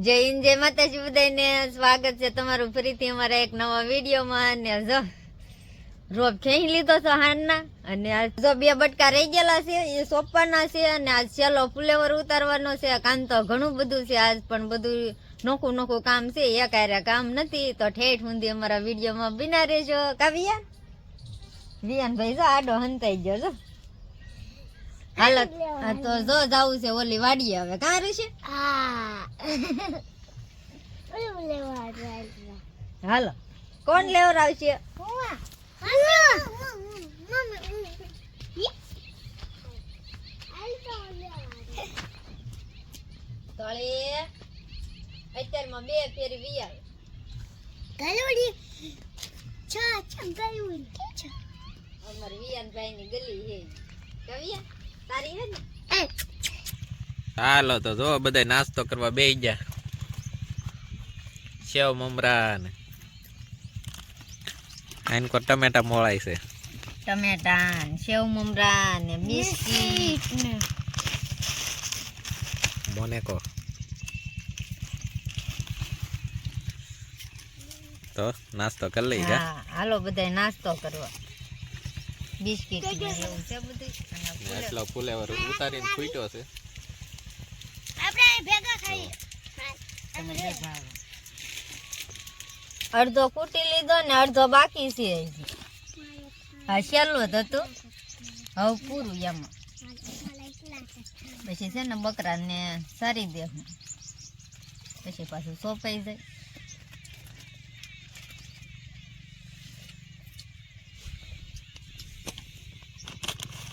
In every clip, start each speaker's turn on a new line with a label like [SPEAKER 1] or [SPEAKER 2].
[SPEAKER 1] જય હિન્દ, જય માતાજી બધાને સ્વાગત છે તમારું ફરીથી અમારા એક નવા વિડીયોમાં. અને જો રોપ ખેંચી લીધો છે હાનના અને જો બે બટકા રહી ગયેલા છે એ સોંપવાના છે અને આજ છેલ્લો ફુલેવર ઉતારવાનો છે કામ તો ઘણું બધું છે આજ પણ બધું નોખું નોખું કામ છે એક કાર્ય કામ નથી તો ઠેઠ ઊંધી અમારા વિડીયોમાં બિના રહેજો. કાવ્યા? વિયાન ભાઈ જો આડો હંતાઈ ગયો જો. હાલો હા, તો જો જાવું છે ઓલી વાડીએ હવે. કાં
[SPEAKER 2] traer.
[SPEAKER 1] હાલો. કોણ લેવરાવશે?
[SPEAKER 2] Mamá.
[SPEAKER 1] તળે અત્યારમાં બે ફેરી.
[SPEAKER 2] Cha.
[SPEAKER 1] અમાર વિયાનભાઈ ની ગલી હે કવિયા તારી હે ને.
[SPEAKER 3] હાલો તો જો બધા નાસ્તો કરવા બેસી ગયા. સેવ મમરા ને આઈન કો ટમેટા મોળાય છે.
[SPEAKER 1] ટમેટા સેવ મમરા ને બિસ્કીટ ને.
[SPEAKER 3] મોનેકો તો નાસ્તો કરી લઈ જા.
[SPEAKER 1] હાલો બધાય નાસ્તો કરવા. બિસ્કિટ ને એવું છે બધું
[SPEAKER 3] એટલો ફુલેવર ઉતારીને ફૂટ્યો છે.
[SPEAKER 2] આપણે ભેગા ખાઈએ.
[SPEAKER 1] તમે ભાવ. અડધો કૂટી લીધો ને અડધો બાકી છે. હા છેલ્લો જ હતો. હવે પૂરું એમાં. પછી છે ને બકરાને સારી દે હું. પછી પાછું સોંપાઈ જાય.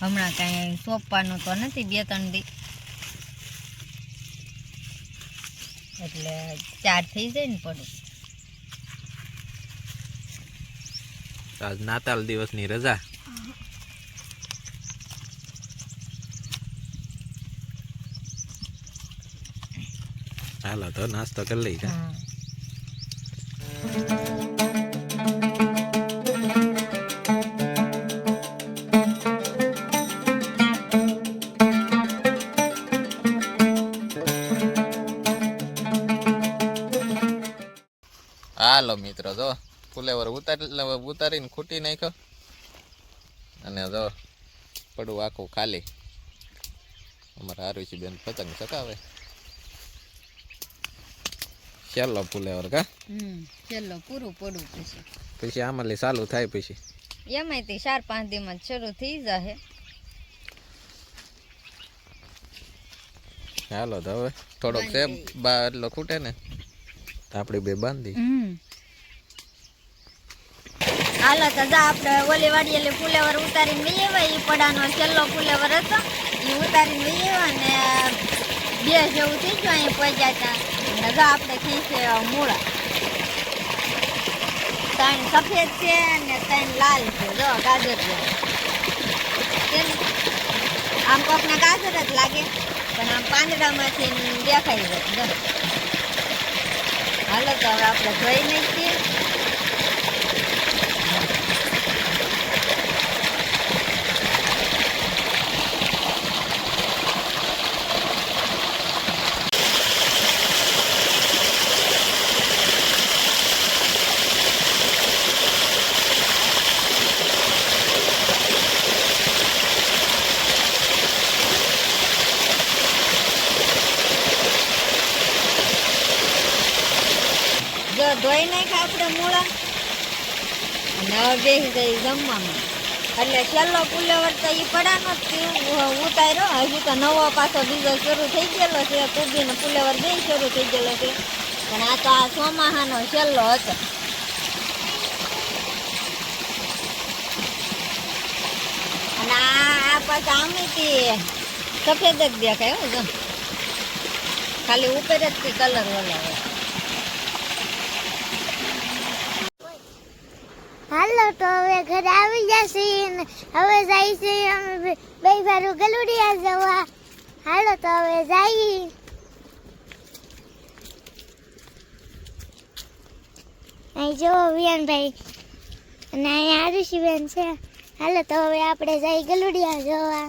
[SPEAKER 1] હમણાં કાંઈ સોંપવાનું તો નથી બે ત્રણ દી. એટલે ચાર થઈ જાય ને પડું.
[SPEAKER 3] આજ નાતાલ દિવસની રજા. હાલો તો નાસ્તો કરી લઈ હાલો મિત્રો જો. ફુલેવર ઉતારી ઉતારીને ખૂટી નાખ્યો. અને જો પડવું આખું ખાલી. અમારા આરુષી બેન પતંગ ચકાવે છેલ્લો ફુલેવર કા?
[SPEAKER 1] છેલ્લો પૂરું પડવું પછી.
[SPEAKER 3] પછી આમાં ચાલુ થાય પછી.
[SPEAKER 1] એમાંય તે ચાર પાંચ દીમાં શરૂ થઈ જશે
[SPEAKER 3] હાલો તો હવે થોડોક છે બા એટલો ખૂટે ને આપડી બે બાંધી.
[SPEAKER 1] હાલો તો જા આપણે ઓલી વાડી એટલે ફુલેવર ઉતારીને લઈ આવ્યા. એ પડાનો છેલ્લો ફુલેવર હતો. એ ઉતારીને લઈ આવ્યા ને બે જેવું થઈ ગયું અહીં પહોંચ્યા હતા જા આપણે ખેંચે મૂળા. ત્રણ સફેદ છે અને ત્રણ લાલ છે. જો ગાજર છે. આમ કોકને ગાજર જ લાગે. પણ આમ પાંદડામાંથી દેખાય છે. હાલો તો હવે આપણે જોઈ નાખીએ. જો ધોઈ નાખ્યા, આપણે મૂળા. અને હવે બેસી જઈ જમવામાં. એટલે છેલ્લો પુલેવર તો એ પડાનો જ ઉતાર્યો. હજુ તો નવો પાછો બીજો શરૂ થઈ ગયેલો છે. કુબી ને ફુલેવર બે શરૂ થઈ ગયેલો છે. પણ આ તો આ ચોમાહાનો છેલ્લો હતો. અને આ પાછા આમેથી સફેદ જ દેખાય, હો, જો. ખાલી ઉપર જ તે કલર ઓલા
[SPEAKER 2] હાલો તો હવે ઘરે આવી જશે હવે જાય છે અમે બે- ભારું ગલુડિયા જવા. હાલો તો હવે જઈએ અહીં જો વિયાનભાઈ અને અહીંયા આરુષિબેન છે. હાલો તો હવે આપણે જઈ ગલુડિયા જોવા.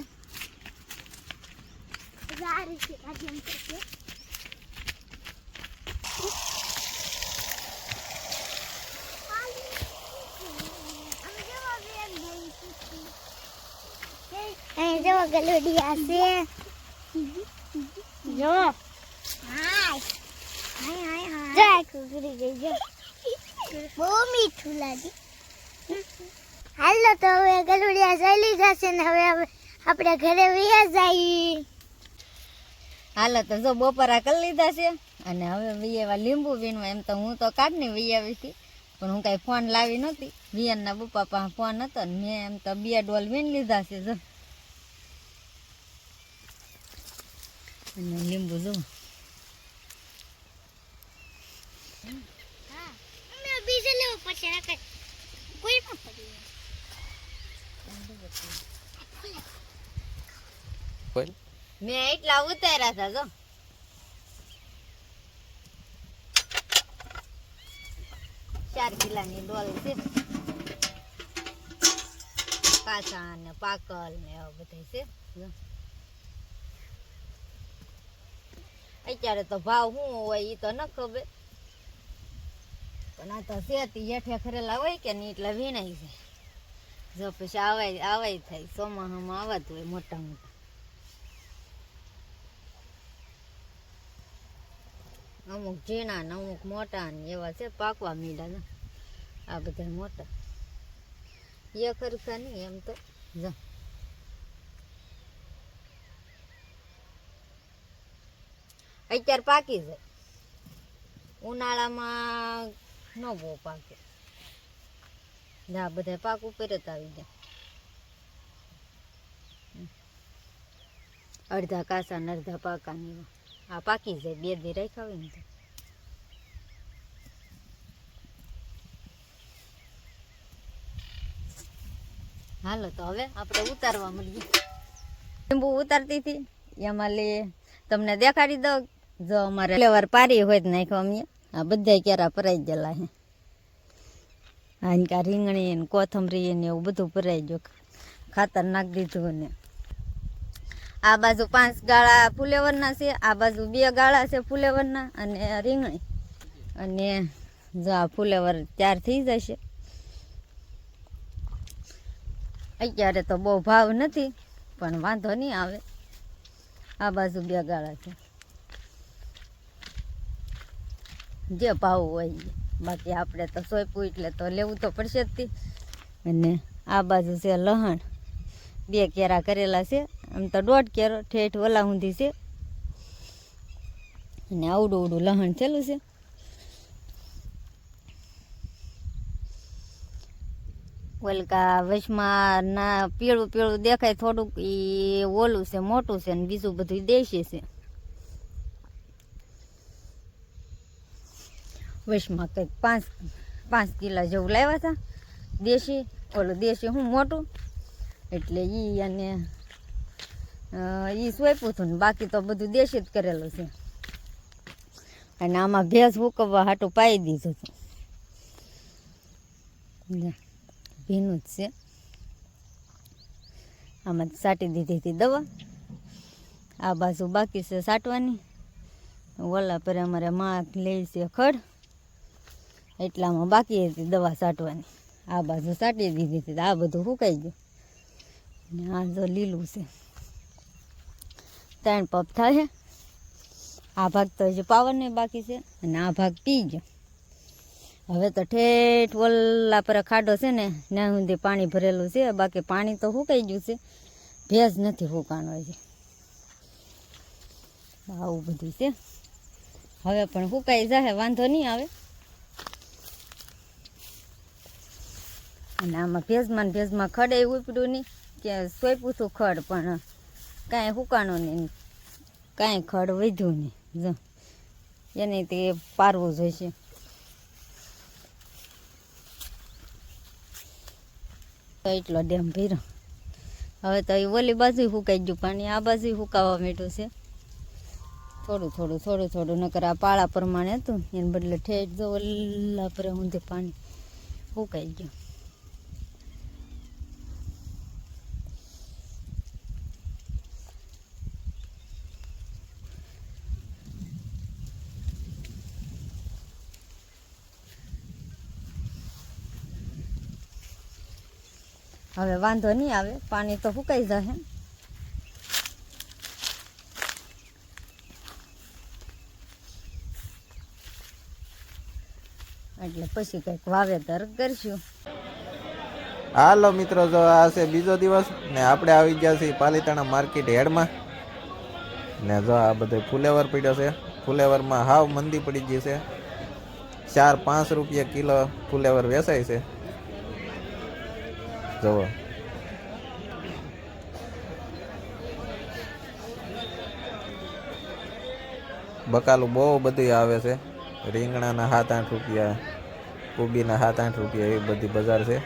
[SPEAKER 2] આરુષિ કાઢી એમ અહીં જો ગલુડી છે જો. હાય હાલો તો હવે ગલુડિયા ચાલી જશે ને હવે આપણે ઘરે વયા જઈએ
[SPEAKER 1] હાલો તો જો, બપોરા કરી લીધા છે. અને હવે વિયેવા લીંબુ વીણવા, એમ તો હું તો કાઢની વી આવી હતી. પણ હું કાંઈ ફોન લાવી નહોતી. વિયનના પપ્પા પાસે ફોન હતો ને મેં એમ તો બે ડોલ વીણ લીધા છે, જો. અને લીંબુ જો મેં એટલા ઉતાર્યા હતા જો. ચાર કિલાની ડોલ છે. પાસા ને પાકલ ને એવું બધું છે જો. અત્યારે તો ભાવ શું હોય એ તો ન ખબર. પણ આ તો શેતી હેઠે ખરેલા હોય કે નહીં એટલે વીણાય છે. જો પછી આવાય આવાય થાય ચોમાસામાં આવત હોય મોટા મોટા. અમુક ઝીણા ને અમુક મોટા ને એવા છે, પાકવા મીડા ને. આ બધા મોટા. એ ખરું નહીં એમ તો? જો. અત્યારે પાકી જાય ઉનાળામાં ન બહુ પાકે. આ બધા પાક ઉપર જ આવી જાય અડધા કાસા ને અડધા પાકા ને આ પાકી જાય બે દી રાખ્યા હોય ને તો. હાલો, તો હવે આપણે ઉતારવા મળીએ. લીંબુ ઉતારતી હતી. એમાં લે, તમને દેખાડી દઉં. જો અમારે ફ્લેવર પારી હોય જ નાખ્યો અમે. આ બધા કેરા ભરાઈ ગયેલા હે. હાનકા રીંગણી ને કોથમરી ને એવું બધું ભરાઈ ગયું. ખાતર નાખી દીધું ને આ બાજુ પાંચ ગાળા ફુલેવરના છે, આ બાજુ બે ગાળા છે ફુલેવરના અને રીંગણી. અને જો આ ફુલેવર તૈયાર થઈ જશે. અત્યારે તો બહુ ભાવ નથી, પણ વાંધો નહીં આવે. આ બાજુ બે ગાળા છે. જે ભાવ હોય બાકી આપણે તો સોંપ્યું એટલે તો લેવું તો પડશે જ અને આ બાજુ છે લહણ. બે કેરા કરેલા છે. આમ તો દોઢ કેરો ઠેઠ ઓલા ઊંધી છે. અને આવડું આવડું લહણ થયેલું છે. ઓલકા વચમાં ના પીળું પીળું દેખાય થોડુંક એ ઓલું છે, મોટું છે ને બીજું બધું દેશી છે. વચમાં કંઈક પાંચ પાંચ કિલા જેવું લાવ્યા હતા દેશી, ઓલું દેશી હું મોટું, એટલે એ અને એ સોંપ્યું હતું ને, બાકી તો બધું દેશી જ કરેલું છે. અને આમાં ભેંસ ઉકવવા હાટું પાઈ દીધું હતું. ભીનું જ છે. આમાં સાટી દીધી હતી દવા. આ બાજુ બાકી છે સાટવાની. ઓલા પર અમારે માં લે છે ખડ. એટલામાં બાકી હતી દવા સાટવાની. આ બાજુ સાટી દીધી હતી, આ બધું સુકાઈ ગયું. ને આ જો લીલું છે. ત્રણ પપ થાય આ ભાગ તો હજી પાવરને બાકી છે અને આ ભાગ પી ગયો. હવે તો ઠેઠ ઓલા પર ખાડો છે ને, ત્યાં સુધી પાણી ભરેલું છે, બાકી પાણી તો સુકાઈ ગયું છે. ભેજ નથી સુકાણો છે આવું બધું છે. હવે પણ સુકાઈ જશે, વાંધો નહીં આવે. અને આમાં ભેજમાં ભેજમાં ખડે ઉપડ્યું નહીં. કે સોંપ્યું છું ખડ, પણ કાંઈ હુકાણું નહીં. કાંઈ ખડ વધ્યું નહીં. જો, એને તે પારવું જોઈશે. તો એટલો ડેમ ભીરો હવે તો એ ઓલી બાજુ સુકાઈ ગયું, પાણી આ બાજુ સુકાવા માંડ્યું છે. થોડું થોડું થોડું થોડું, નકર આ પાળા પ્રમાણે હતું. એને બદલે ઠેઠ જો ઓલા પર ઊંધે પાણી સુકાઈ ગયું. હવે વાંધો નહીં આવે, પાણી તો સુકાઈ જશે. એટલે પછી કંઈક વાવેતર કરશું.
[SPEAKER 3] હાલો મિત્રો, જો આ છે બીજો દિવસ, ને આપણે આવી ગયા છીએ પાલીતાણા માર્કેટ હેડમાં. ને જો આ બધે ફુલેવર પડ્યો છે. ફુલેવરમાં હાવ મંદી પડી ગઈ છે. ચાર પાંચ રૂપિયા કિલો ફુલેવર વેચાય છે. જુઓ બકાલું બહુ બધું આવે છે. રીંગણાના સાત આઠ રૂપિયા, કોબીના સાત આઠ રૂપિયા એવી બધી બજાર છે.